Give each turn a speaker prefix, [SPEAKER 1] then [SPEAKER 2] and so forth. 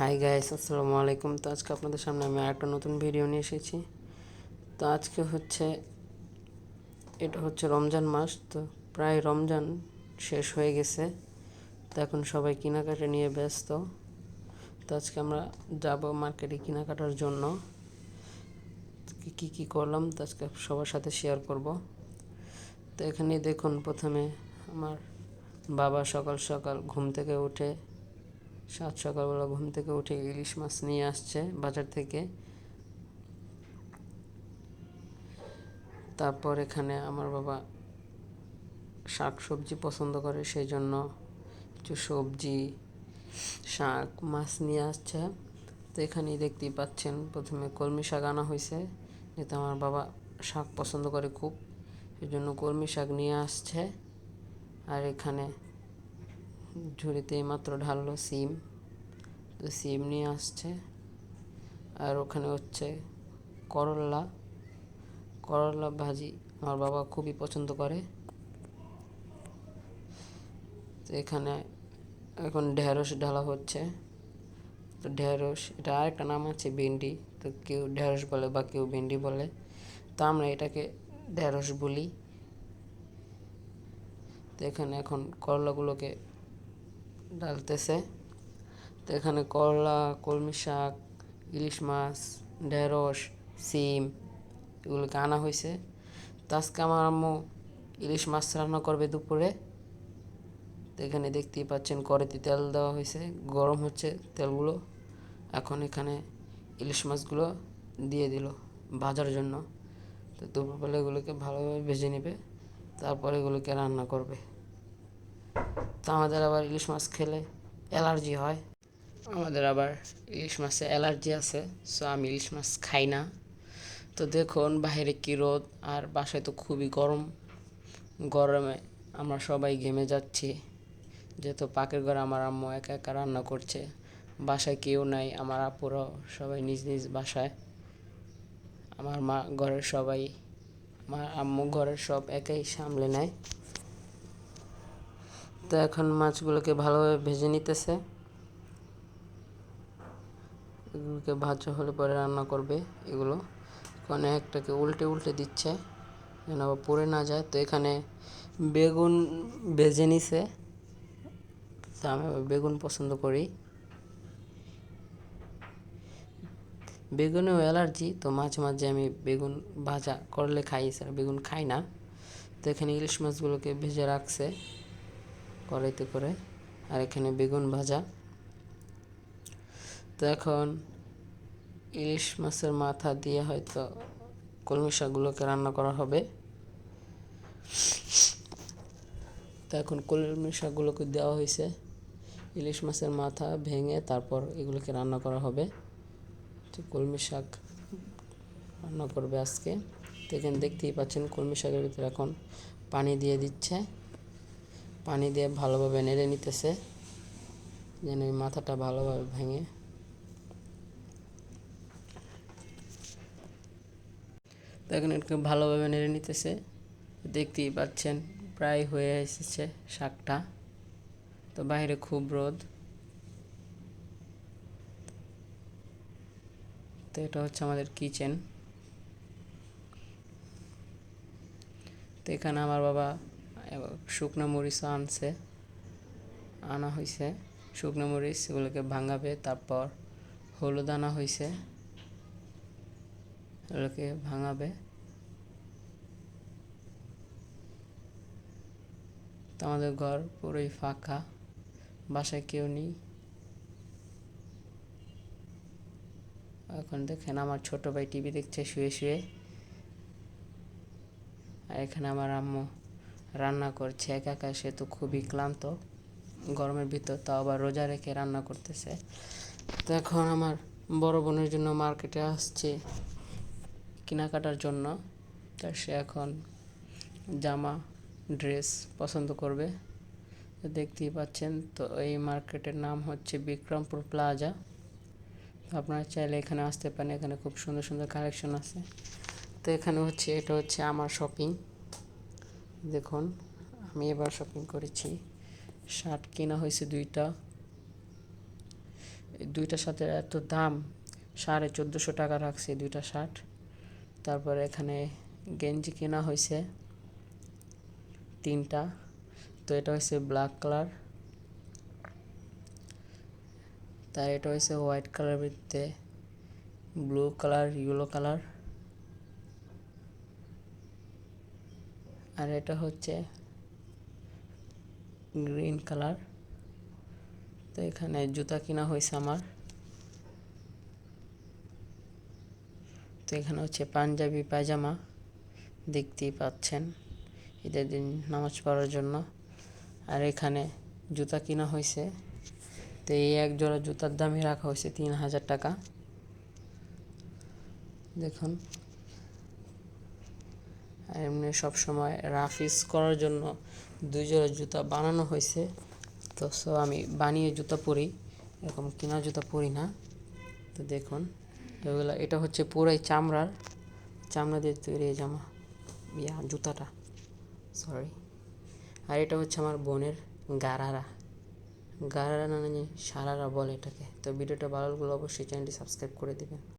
[SPEAKER 1] Hi guys আসসালামু আলাইকুম। তো আজকে আপনাদের সামনে আমি একটা নতুন ভিডিও নিয়ে এসেছি। তো আজকে হচ্ছে, এটা হচ্ছে রমজান মাস, তো প্রায় রমজান শেষ হয়ে গেছে। তো এখন সবাই কেনাকাটা নিয়ে ব্যস্ত। তো আজকে আমরা যাব মার্কেটে কেনাকাটার জন্য। কি কি করলাম? তো আজকে সবার সাথে শেয়ার করব। তো এখানে দেখুন, প্রথমে আমার বাবা সকাল সকাল ঘুম থেকে উঠে সাত সকালবেলা ঘুম থেকে উঠে ইলিশ মাছ নিয়ে আসছে বাজার থেকে। তারপর এখানে আমার বাবা শাক সবজি পছন্দ করে, সেই জন্য কিছু সবজি, শাক, মাছ নিয়ে আসছে। তো এখানেই দেখতেই পাচ্ছেন, প্রথমে কলমি শাক আনা হয়েছে, যেহেতু আমার বাবা শাক পছন্দ করে খুব, সেই জন্য কলমি শাক নিয়ে আসছে। আর এখানে ঝুড়িতে মাত্র ঢাললো সিম। তো সিম নিয়ে আসছে। আর ওখানে হচ্ছে করলা। করলা ভাজি আমার বাবা খুবই পছন্দ করে। তো এখানে এখন ঢেঁড়স ঢালা হচ্ছে। তো ঢেঁড়স, এটা আরেকটা নাম আছে ভেন্ডি। তো কেউ ঢেঁড়স বলে বা কেউ ভেন্ডি বলে। তো আমরা এটাকে ঢেঁড়স বলি। তো এখানে এখন করলাগুলোকে ডালতেছে তো এখানে করলা, কলমি শাক, ইলিশ মাছ, ঢেঁড়স, সিম এগুলোকে আনা হয়েছে। তো আজকে আমার আম্মু ইলিশ মাছ রান্না করবে দুপুরে। তো এখানে দেখতেই পাচ্ছেন কড়াইতে তেল দেওয়া হয়েছে। গরম হচ্ছে তেলগুলো। এখন এখানে ইলিশ মাছগুলো দিয়ে দিল ভাজার জন্য। তো দুপুরবেলা এগুলোকে ভালোভাবে ভেজে নেবে। তারপরে এগুলোকে রান্না করবে। তো আমাদের আবার ইলিশ মাছ খেলে অ্যালার্জি হয়। আমাদের আবার ইলিশ মাছে অ্যালার্জি আছে সো আমি ইলিশ মাছ খাই না। তো দেখুন বাইরে কী রোদ, আর বাসায় তো খুবই গরম। গরমে আমরা সবাই ঘেমে যাচ্ছি। যেহেতু পাকের ঘরে আমার আম্মু একা একা রান্না করছে, বাসায় কেউ নাই, আমার আপুরাও সবাই নিজ নিজ বাসায়। আমার মা ঘরের সবাই, আমার আম্মু ঘরের সব একাই সামলে নেয়। তো এখন মাছগুলোকে ভালোভাবে ভেজে নিতেছে। এগুলোকে ভাজা হলে পরে রান্না করবে এগুলো। এখানে একটাকে উল্টে উল্টে দিচ্ছে যেন আবার পড়ে না যায়। তো এখানে বেগুন ভেজে নিছে। তো আমি বেগুন পছন্দ করি। বেগুনেও অ্যালার্জি, তো মাঝে মাঝে আমি বেগুন ভাজা করলে খাই স্যার বেগুন খাই না। তো এখানে ইলিশ মাছগুলোকে ভেজে রাখছে। কড়াইতে করে আর এখানে বেগুন ভাজা। তো এখন ইলিশ মাছের মাথা দিয়ে হয়তো কলমি শাকগুলোকে রান্না করা হবে। তো এখন কলমি শাকগুলোকে দেওয়া হয়েছে। ইলিশ মাছের মাথা ভেঙে তারপর এগুলোকে রান্না করা হবে। তো কলমি শাক রান্না করবে আজকে। তো এখানে দেখতেই পাচ্ছেন কলমি শাকের ভিতরে এখন পানি দিয়ে দিচ্ছে। পানি দিয়ে ভালোভাবে নেড়ে নিতেছে, যেন এই মাথাটা ভালোভাবে ভেঙে। তো এখন একটু ভালোভাবে নেড়ে নিতেছে। দেখতেই পাচ্ছেন, প্রায় হয়ে এসেছে শাকটা। তো বাইরে খুব রোদ। তো এটা হচ্ছে আমাদের কিচেন। তো এখানে আমার বাবা শুকনো মরিচও আনছে, আনা হয়েছে শুকনো মরিচ ওগুলোকে ভাঙাবে, তারপর হলুদ আনা হয়েছে এগুলোকে ভাঙাবে। তো আমাদের ঘর পুরোই ফাঁকা, বাসায় কেউ নেই। এখন দেখেন আমার ছোট ভাই টিভি দেখছে, শুয়ে শুয়ে। আর এখানে আমার আম্মু। রান্না করছে, একা একা সে তো খুবই ক্লান্ত। গরমের ভিতর তাও আবার রোজা রেখে রান্না করতেছে। তো এখন আমার বড় বোনের জন্য মার্কেটে আসছে কেনাকাটার জন্য। তা সে এখন জামা, ড্রেস পছন্দ করবে। দেখতেই পাচ্ছেন, তো এই মার্কেটের নাম হচ্ছে বিক্রমপুর প্লাজা। আপনারা চাইলে এখানে আসতে পারেন, এখানে খুব সুন্দর সুন্দর কালেকশন আছে। তো এখানে হচ্ছে, এটা হচ্ছে আমার শপিং। দেখুন, আমি এবার শপিং করেছি। শার্ট কেনা হয়েছে দুইটা। দুইটা শার্টের এত দাম, সাড়ে চোদ্দোশো টাকা রাখছে দুইটা শার্ট। তারপরে এখানে গেঞ্জি কেনা হয়েছে, তিনটা। তো এটা হয়েছে ব্ল্যাক কালার তার এটা হচ্ছে হোয়াইট কালার ভিত্তিতে ব্লু কালার ইয়েলো কালার আর এটা হচ্ছে গ্রিন কালার। তো এখানে জুতা কিনা হয়েছে আমার। তো এখানে হচ্ছে পাঞ্জাবি, পায়জামা দেখতেই পাচ্ছেন। ঈদের দিন নামাজ পড়ার জন্য। আর এখানে জুতা কিনা হয়েছে। তো এই এক জোড়া জুতার দামই রাখা হয়েছে তিন হাজার টাকা। দেখুন। এমনি সবসময় রাফিস করার জন্য দুই জোড়া জুতা বানানো হয়েছে। তো সো আমি বানিয়ে জুতা পরি। এরকম কিনা জুতা পরি না। তো দেখুন, এগুলো, এটা হচ্ছে পুরাই চামড়ার, চামড়া দিয়ে তৈরি জামা ইয়া, জুতাটা। সরি আর এটা হচ্ছে আমার বোনের গারারা। গারারা না, সারারা বলে এটাকে। তো ভিডিওটা ভালো লাগলে অবশ্যই চ্যানেলটি সাবস্ক্রাইব করে দিবেন।